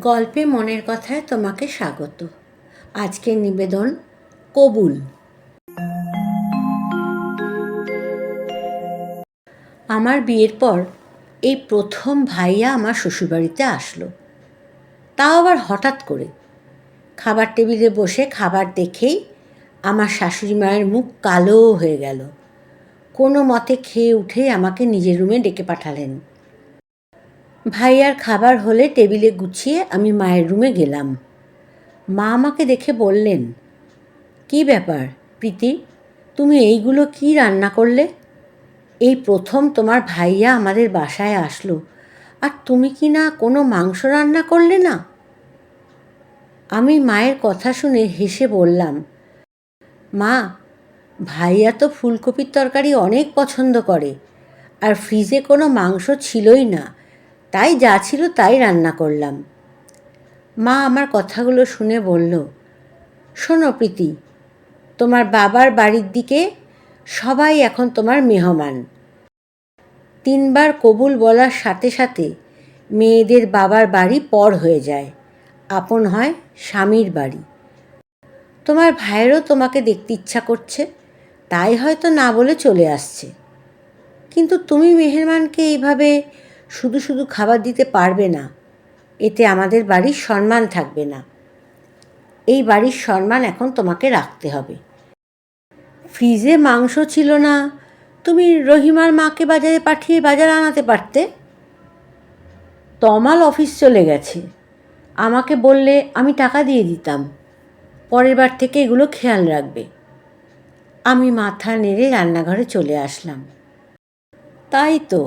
গল্পে মনের কথায় তোমাকে স্বাগত। আজকের নিবেদন, কবুল। আমার বিয়ের পর এই প্রথম ভাইয়া আমার শ্বশুরবাড়িতে আসলো। তাও আবার হঠাৎ করে। খাবার টেবিলে বসে খাবার দেখেই আমার শাশুড়ি মায়ের মুখ কালো হয়ে গেল। কোনো মতে খেয়ে উঠে আমাকে নিজের রুমে ডেকে পাঠালেন। ভাইয়ার খাবার হলে টেবিলে গুছিয়ে আমি মায়ের রুমে গেলাম। মা আমাকে দেখে বললেন, কি ব্যাপার প্রীতি? তুমি এইগুলো কি রান্না করলে? এই প্রথম তোমার ভাইয়া আমাদের বাসায় আসলো, আর তুমি কি না কোনো মাংস রান্না করলে না? আমি মায়ের কথা শুনে হেসে বললাম, মা, ভাইয়া তো ফুলকপির তরকারি অনেক পছন্দ করে, আর ফ্রিজে কোনো মাংস ছিলই না তাই যা ছিল তাই রান্না করলাম। মা আমার কথাগুলো শুনে বলল, শোনো প্রীতি, তোমার বাবার বাড়ির দিকে সবাই এখন তোমার মেহমান। তিনবার কবুল বলার সাথে সাথে মেয়েদের বাবার বাড়ি পর হয়ে যায়, আপন হয় স্বামীর বাড়ি। তোমার ভাইয়েরও তোমাকে দেখতে ইচ্ছা করছে, তাই হয়তো না বলে চলে আসছে। কিন্তু তুমি মেহেরমানকে এইভাবে শুধু শুধু খাবার দিতে পারবে না, এতে আমাদের বাড়ির সম্মান থাকবে না। এই বাড়ির সম্মান এখন তোমাকে রাখতে হবে। ফ্রিজে মাংস ছিল না, তুমি রহিমার মাকে বাজারে পাঠিয়ে বাজার আনাতে পারতে। তমাল অফিস চলে গেছে। আমাকে বললে আমি টাকা দিয়ে দিতাম। পরের বার থেকে এগুলো খেয়াল রাখবে। আমি মাথা নেড়ে রান্নাঘরে চলে আসলাম। তাই তো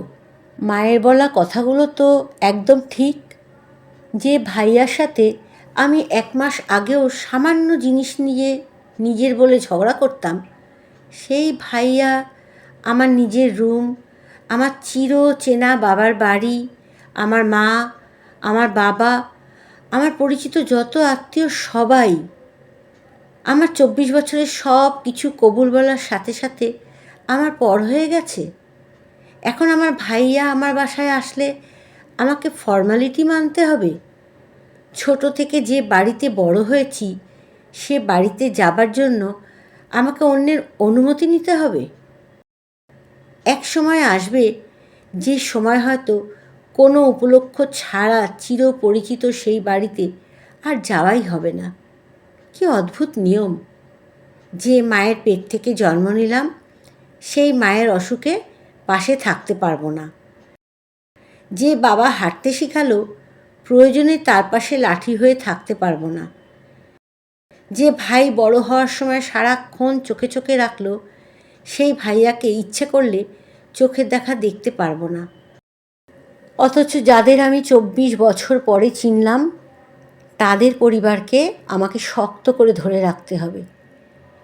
মায়ের বলা কথাগুলো তো একদম ঠিক। যে ভাইয়ার সাথে আমি এক মাস আগেও সামান্য জিনিস নিয়ে নিজের বলে ঝগড়া করতাম, সেই ভাইয়া আমার নিজের রুম, আমার চির চেনা বাবার বাড়ি, আমার মা, আমার বাবা, আমার পরিচিত যত আত্মীয় সবাই আমার চব্বিশ বছরের সব কিছু কবুল বলার সাথে সাথে আমার পর হয়ে গেছে। এখন আমার ভাইয়া আমার বাসায় আসলে আমাকে ফর্মালিটি মানতে হবে। ছোট থেকে যে বাড়িতে বড় হয়েছি, সে বাড়িতে যাবার জন্য আমাকে অন্যের অনুমতি নিতে হবে। এক সময় আসবে, যে সময় হয়তো কোনো উপলক্ষ ছাড়া চির পরিচিত সেই বাড়িতে আর যাওয়াই হবে না। কি অদ্ভুত নিয়ম। যে মায়ের পেট থেকে জন্ম নিলাম, সেই মায়ের অসুখে পাশে থাকতে পারব না। যে বাবা হাঁটতে শেখালো, প্রয়োজনে তার পাশে লাঠি হয়ে থাকতে পারব না। যে ভাই বড় হওয়ার সময় সারাক্ষণ চোখে চোখে রাখল, সেই ভাইয়াকে ইচ্ছে করলে চোখের দেখা দেখতে পারব না। অথচ যাদের আমি চব্বিশ বছর পরে চিনলাম, তাদের পরিবারকে আমাকে শক্ত করে ধরে রাখতে হবে।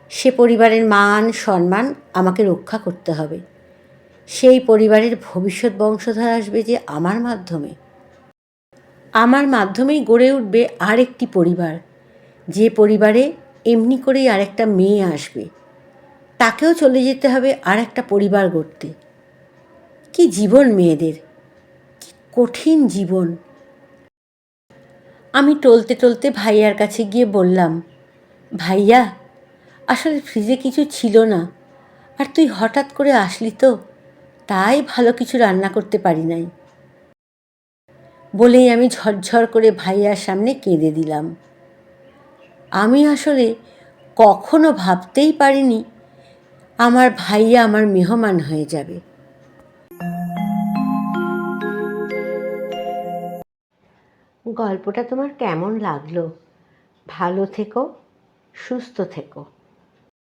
সে পরিবারের মান, সম্মান আমাকে রক্ষা করতে হবে। সেই পরিবারের ভবিষ্যৎ বংশধর আসবে যে আমার মাধ্যমে। আমার মাধ্যমেই গড়ে উঠবে আরেকটি পরিবার। যে পরিবারে এমনি করেই আরেকটা মেয়ে আসবে। তাকেও চলে যেতে হবে আর একটা পরিবার গড়তে। কি জীবন মেয়েদের? কি কঠিন জীবন। আমি টলতে টলতে ভাইয়ার কাছে গিয়ে বললাম, ভাইয়া, আসলে ফ্রিজে কিছু ছিল না। আর তুই হঠাৎ করে আসলি তো? তাই ভালো কিছু রান্না করতে পারি নাই। বলেই আমি ঝরঝর করে ভাইয়ার সামনে কেঁদে দিলাম। আমি আসলে কখনো ভাবতেই পারিনি আমার ভাইয়া আমার মেহমান হয়ে যাবে। গল্পটা তোমার কেমন লাগল? ভালো থেকো, সুস্থ থেকো।